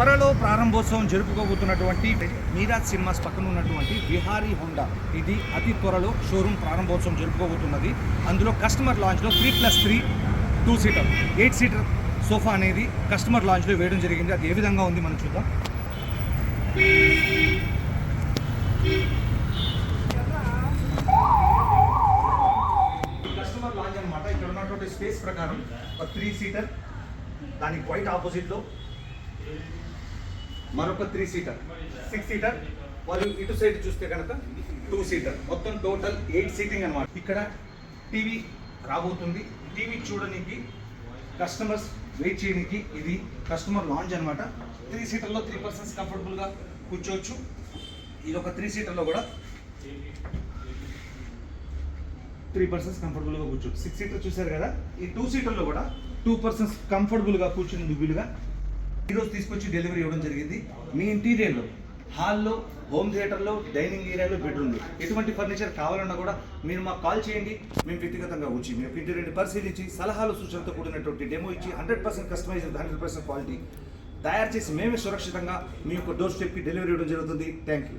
త్వరలో ప్రారంభోత్సవం జరుపుకోబోతున్నటువంటి మీరాజ్ సినిమాస్ పక్కన ఉన్నటువంటి విహారీ హోండా. ఇది అతి త్వరలో షోరూమ్ ప్రారంభోత్సవం జరుపుకోబోతున్నది. అందులో customer లాంచ్లో three plus three two seater eight seater sofa అనేది కస్టమర్ లాంచ్లో వేయడం జరిగింది. అది ఏ విధంగా ఉంది మనం చూద్దాం. కస్టమర్ లాంచ్ అనమాట ఇక్కడ ఉన్నటువంటి స్పేస్ ప్రకారం ఒక త్రీ సీటర్ దానికి వైట్ ఆపోజిట్లో మరొక త్రీ సీటర్ సిక్స్ సీటర్ మరియు ఇటు సైడ్ చూస్తే కనుక టూ సీటర్ మొత్తం టోటల్ ఎయిట్ సీటింగ్ అనమాట ఇక్కడ టీవీ రాబోతుంది. టీవీ చూడడానికి కస్టమర్స్ వెయిట్ చేయడానికి ఇది కస్టమర్ లాంచ్ అనమాట త్రీ సీటర్లో త్రీ పర్సన్స్ కంఫర్టబుల్గా కూర్చోవచ్చు. ఇది ఒక త్రీ సీటర్లో కూడా త్రీ పర్సన్స్ కంఫర్టబుల్గా కూర్చోవచ్చు. సిక్స్ సీటర్ చూశారు కదా? ఈ టూ సీటర్లో కూడా టూ పర్సన్స్ కంఫర్టబుల్గా కూర్చుని వీలుగా ఈరోజు తీసుకొచ్చి డెలివరీ ఇవ్వడం జరిగింది. మీ ఇంటీరియర్లో హాల్లో హోమ్ థియేటర్లో డైనింగ్ ఏరియాలో బెడ్రూమ్లో ఎటువంటి ఫర్నిచర్ కావాలన్నా కూడా మీరు మాకు కాల్ చేయండి. మేము వ్యక్తిగతంగా వచ్చి మీ యొక్క ఇంటీరియర్ని పరిశీలించి సలహాలు సూచనలతో కూడినటువంటి డెమో ఇచ్చి hundred percent customise hundred percent quality తయారు చేసి మేమే సురక్షితంగా మీ యొక్క డోర్ స్టెప్కి డెలివరీ ఇవ్వడం జరుగుతుంది. Thank you